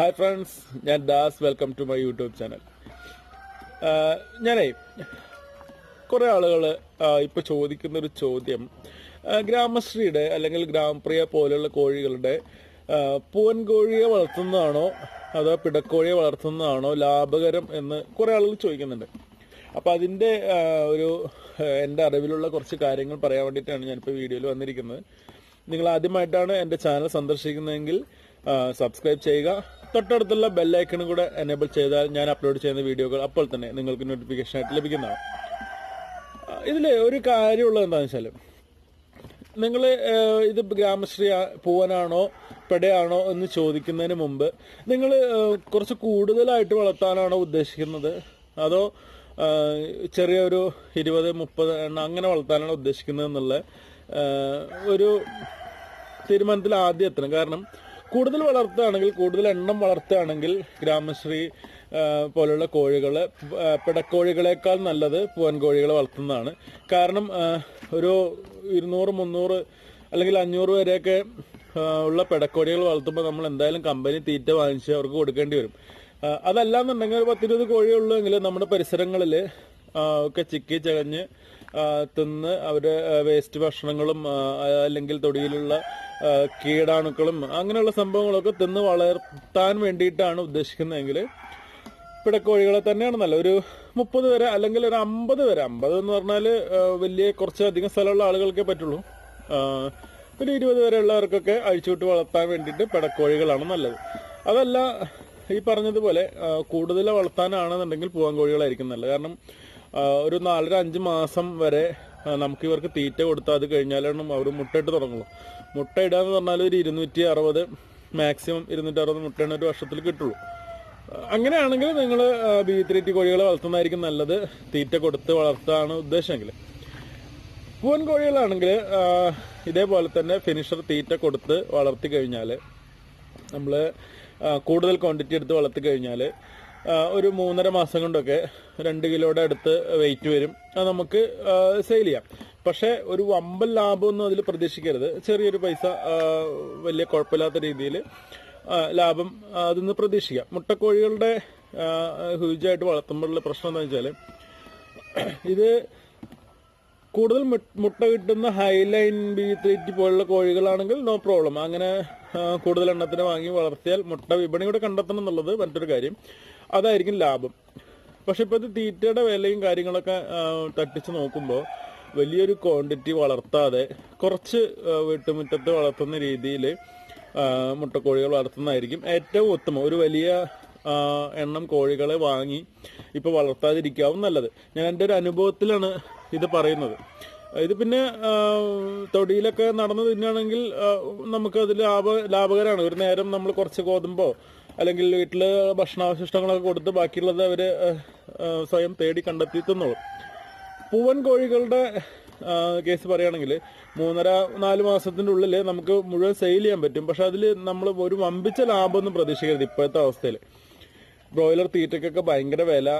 Hi friends ഞാൻ Das welcome to my YouTube channel ഞാനേ കുറേ ആളുകൾ ഇപ്പോൾ ചോദിക്കുന്ന ഒരു ചോദ്യം. ഗ്രാമശ്രീയുടെ അല്ലെങ്കിൽ ഗ്രാമപ്രിയ പോലെയുള്ള കോഴികളുടെ പൂവൻ കോഴിയെ വളർത്തുന്നതാണോ അതോ പിടക്കോഴിയെ വളർത്തുന്നതാണോ ലാഭകരം എന്ന് കുറേ ആളുകൾ ചോദിക്കുന്നുണ്ട്. അപ്പോൾ അതിന്റെ ഒരു എന്റെ അറിവിലുള്ള കുറച്ച് കാര്യങ്ങൾ പറയാൻ വേണ്ടിയിട്ടാണ് ഞാനിപ്പോൾ വീഡിയോയിൽ വന്നിരിക്കുന്നത്. നിങ്ങൾ ആദ്യമായിട്ടാണ് എന്റെ ചാനൽ സന്ദർശിക്കുന്നതെങ്കിൽ സബ്സ്ക്രൈബ് ചെയ്യുക. തൊട്ടടുത്തുള്ള ബെല്ലൈക്കണും കൂടെ എനേബിൾ ചെയ്താൽ ഞാൻ അപ്ലോഡ് ചെയ്യുന്ന വീഡിയോകൾ അപ്പോൾ തന്നെ നിങ്ങൾക്ക് നോട്ടിഫിക്കേഷൻ ആയിട്ട് ലഭിക്കുന്നതാണ്. ഇതിൽ ഒരു കാര്യമുള്ളത് എന്താണെന്ന് വെച്ചാൽ നിങ്ങൾ ഇത് ഗ്രാമശ്രീ പോവാനാണോ പെടയാണോ എന്ന് ചോദിക്കുന്നതിന് മുമ്പ് നിങ്ങൾ കുറച്ച് കൂടുതലായിട്ട് വളർത്താനാണോ ഉദ്ദേശിക്കുന്നത്? അതോ ചെറിയൊരു ഇരുപത് മുപ്പത് എണ്ണം അങ്ങനെ വളർത്താനാണോ ഉദ്ദേശിക്കുന്നത് എന്നുള്ള ഒരു തീരുമാനത്തിൽ ആദ്യം എത്തണം കാരണം കൂടുതൽ വളർത്തുകയാണെങ്കിൽ കൂടുതൽ എണ്ണം വളർത്തുകയാണെങ്കിൽ ഗ്രാമശ്രീ പോലുള്ള കോഴികൾ പിടക്കോഴികളേക്കാൾ നല്ലത് പൂവൻ കോഴികളെ വളർത്തുന്നതാണ്. കാരണം ഒരു ഇരുന്നൂറ് മുന്നൂറ് അല്ലെങ്കിൽ അഞ്ഞൂറ് വരെയൊക്കെ ഉള്ള പിടക്കോഴികൾ വളർത്തുമ്പോൾ നമ്മൾ എന്തായാലും കമ്പനി തീറ്റ വാങ്ങിച്ച് അവർക്ക് കൊടുക്കേണ്ടി വരും. അതല്ല എന്നുണ്ടെങ്കിൽ ഒരു പത്തിരുപത് കോഴിയുള്ളൂ എങ്കിൽ നമ്മുടെ പരിസരങ്ങളിൽ ഒക്കെ ചിക്കി ചകഞ്ഞ് തിന്ന് അവരുടെ വേസ്റ്റ് ഭക്ഷണങ്ങളും അല്ലെങ്കിൽ തൊടിയിലുള്ള കീടാണുക്കളും അങ്ങനെയുള്ള സംഭവങ്ങളൊക്കെ തിന്ന് വളർത്താൻ വേണ്ടിയിട്ടാണ് ഉദ്ദേശിക്കുന്നതെങ്കിൽ പിടക്കോഴികളെ തന്നെയാണ് നല്ല ഒരു മുപ്പത് വരെ അല്ലെങ്കിൽ ഒരു അമ്പത് വരെ അമ്പത് എന്ന് പറഞ്ഞാൽ വലിയ കുറച്ചധികം സ്ഥലമുള്ള ആളുകൾക്കേ പറ്റുള്ളൂ. ഒരു ഇരുപത് വരെയുള്ളവർക്കൊക്കെ അഴിച്ചുവിട്ട് വളർത്താൻ വേണ്ടിയിട്ട് പിടക്കോഴികളാണ് നല്ലത്. അതല്ല ഈ പറഞ്ഞതുപോലെ കൂടുതൽ വളർത്താനാണെന്നുണ്ടെങ്കിൽ പൂവൻ കോഴികളായിരിക്കും നല്ലത്. കാരണം ഒരു നാലര അഞ്ച് മാസം വരെ നമുക്ക് ഇവർക്ക് തീറ്റ കൊടുത്താൽ അത് കഴിഞ്ഞാലാണ് അവർ മുട്ടയിട്ട് തുടങ്ങുള്ളൂ. മുട്ട എന്ന് പറഞ്ഞാൽ ഒരു ഇരുന്നൂറ്റി അറുപത് മാക്സിമം ഇരുന്നൂറ്റി അറുപത് മുട്ടയാണ് ഒരു വർഷത്തിൽ കിട്ടുള്ളൂ. അങ്ങനെയാണെങ്കിൽ നിങ്ങൾ ബി ത്രീ കോഴികളെ വളർത്തുന്നതായിരിക്കും നല്ലത്. തീറ്റ കൊടുത്ത് വളർത്താണ് ഉദ്ദേശമെങ്കിൽ പൂവൻ കോഴികളാണെങ്കിൽ ഇതേപോലെ തന്നെ ഫിനിഷർ തീറ്റ കൊടുത്ത് വളർത്തി കഴിഞ്ഞാൽ നമ്മൾ കൂടുതൽ ക്വാണ്ടിറ്റി എടുത്ത് വളർത്തി കഴിഞ്ഞാൽ ഒരു മൂന്നര മാസം കൊണ്ടൊക്കെ രണ്ട് കിലോയുടെ അടുത്ത് വെയിറ്റ് വരും. അത് നമുക്ക് സെയിൽ ചെയ്യാം. പക്ഷേ ഒരു വമ്പൻ ലാഭമൊന്നും അതിൽ പ്രതീക്ഷിക്കരുത്. ചെറിയൊരു പൈസ വലിയ കുഴപ്പമില്ലാത്ത രീതിയിൽ ലാഭം അതിൽ നിന്ന് പ്രതീക്ഷിക്കാം. മുട്ടക്കോഴികളുടെ ഹ്യൂജായിട്ട് വളർത്തുമ്പോഴുള്ള പ്രശ്നം എന്താ വെച്ചാൽ ഇത് കൂടുതൽ മുട്ട കിട്ടുന്ന ഹൈലൈൻ ബി ത്രീറ്റി പോലുള്ള കോഴികളാണെങ്കിൽ നോ പ്രോബ്ലം അങ്ങനെ കൂടുതൽ എണ്ണത്തിന് വാങ്ങി വളർത്തിയാൽ മുട്ട വിപണി കൂടെ കണ്ടെത്തണം എന്നുള്ളത് മറ്റൊരു കാര്യം. അതായിരിക്കും ലാഭം. പക്ഷെ ഇപ്പോഴത്തെ തീറ്റയുടെ വിലയും കാര്യങ്ങളൊക്കെ തട്ടിച്ച് നോക്കുമ്പോൾ വലിയൊരു ക്വാണ്ടിറ്റി വളർത്താതെ കുറച്ച് വീട്ടുമുറ്റത്ത് വളർത്തുന്ന രീതിയിൽ മുട്ടക്കോഴികൾ വളർത്തുന്നതായിരിക്കും ഏറ്റവും ഉത്തമം. ഒരു വലിയ എണ്ണം കോഴികളെ വാങ്ങി ഇപ്പൊ വളർത്താതിരിക്കാവും നല്ലത്. ഞാൻ എന്റെ ഒരു അനുഭവത്തിലാണ് ഇത് പറയുന്നത്. ഇത് പിന്നെ തൊടിയിലൊക്കെ നടന്നു തിന്നാണെങ്കിൽ നമുക്കതിൽ ലാഭ ലാഭകരമാണ് ഒരു നേരം നമ്മൾ കുറച്ച് ഗോതമ്പോ അല്ലെങ്കിൽ വീട്ടിൽ ഭക്ഷണാവശിഷ്ടങ്ങളൊക്കെ കൊടുത്ത് ബാക്കിയുള്ളത് ആ, സ്വയം തേടി കണ്ടെത്തി തിന്നോളും പൂവൻ കോഴികളുടെ കേസ് പറയുകയാണെങ്കിൽ മൂന്നര നാല് മാസത്തിന്റെ ഉള്ളിൽ നമുക്ക് മുഴുവൻ സെയിൽ ചെയ്യാൻ പറ്റും. പക്ഷെ അതിൽ നമ്മൾ ഒരു വമ്പിച്ച ലാഭമൊന്നും പ്രതീക്ഷിക്കരുത് ഇപ്പോഴത്തെ അവസ്ഥയിൽ ബ്രോയിലർ തീറ്റയ്ക്കൊക്കെ ഭയങ്കര വില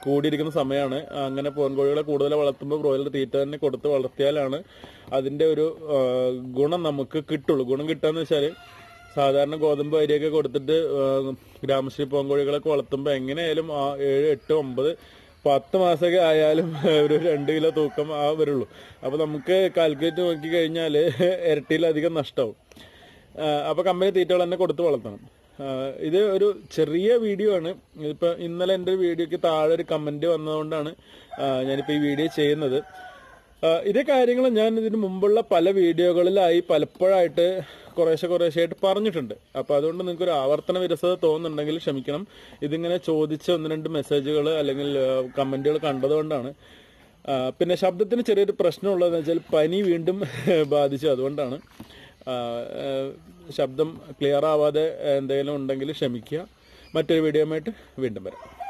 കൂടിയിരിക്കുന്ന സമയമാണ്. അങ്ങനെ പൂവൻ കോഴികളെ കൂടുതൽ വളർത്തുമ്പോൾ ബ്രോയിലർ തീറ്റ തന്നെ കൊടുത്ത് വളർത്തിയാലാണ് അതിന്റെ ഒരു ഗുണം നമുക്ക് കിട്ടുള്ളൂ. ഗുണം കിട്ടുക എന്ന് വെച്ചാൽ സാധാരണ ഗോതമ്പ് അരിയൊക്കെ കൊടുത്തിട്ട് ഗ്രാമശ്രീ പൂവൻ കോഴികളൊക്കെ വളർത്തുമ്പോൾ എങ്ങനെയായാലും ഏഴ് എട്ട് ഒമ്പത് പത്ത് മാസമൊക്കെ ആയാലും ഒരു രണ്ട് കിലോ തൂക്കം ആ വരുള്ളൂ. അപ്പൊ നമുക്ക് കാൽക്കുലേറ്റ് നോക്കി കഴിഞ്ഞാൽ ഇരട്ടിയിലധികം നഷ്ടമാവും ആ, അപ്പൊ കമ്പനി തീറ്റകൾ തന്നെ കൊടുത്ത് വളർത്തണം. ഇത് ഒരു ചെറിയ വീഡിയോ ആണ്. ഇതിപ്പോൾ ഇന്നലെ എന്റെ വീഡിയോക്ക് താഴെ ഒരു കമന്റ് വന്നതുകൊണ്ടാണ് ഞാനിപ്പോൾ ഞാനിപ്പോ ഈ വീഡിയോ ചെയ്യുന്നത്. ഇതേ കാര്യങ്ങൾ ഞാൻ ഇതിന് മുമ്പുള്ള പല വീഡിയോകളിലായി പലപ്പോഴായിട്ട് കുറേശ്ശെ കുറേശ്ശെയായിട്ട് പറഞ്ഞിട്ടുണ്ട്. അപ്പൊ അതുകൊണ്ട് നിങ്ങൾക്ക് ഒരു ആവർത്തന വിരസത തോന്നുന്നുണ്ടെങ്കിൽ ക്ഷമിക്കണം. ഇതിങ്ങനെ ചോദിച്ച ഒന്ന് രണ്ട് മെസ്സേജുകൾ അല്ലെങ്കിൽ കമന്റുകൾ കണ്ടതുകൊണ്ടാണ് പിന്നെ ശബ്ദത്തിന് ചെറിയൊരു പ്രശ്നമുള്ളതെന്ന് വെച്ചാൽ പനി വീണ്ടും ബാധിച്ചു. അതുകൊണ്ടാണ് ശബ്ദം ക്ലിയർ ആവാതെ എന്തെങ്കിലും ഉണ്ടെങ്കിൽ ക്ഷമിക്കുക. മറ്റൊരു വീഡിയോ വീണ്ടും വരാം.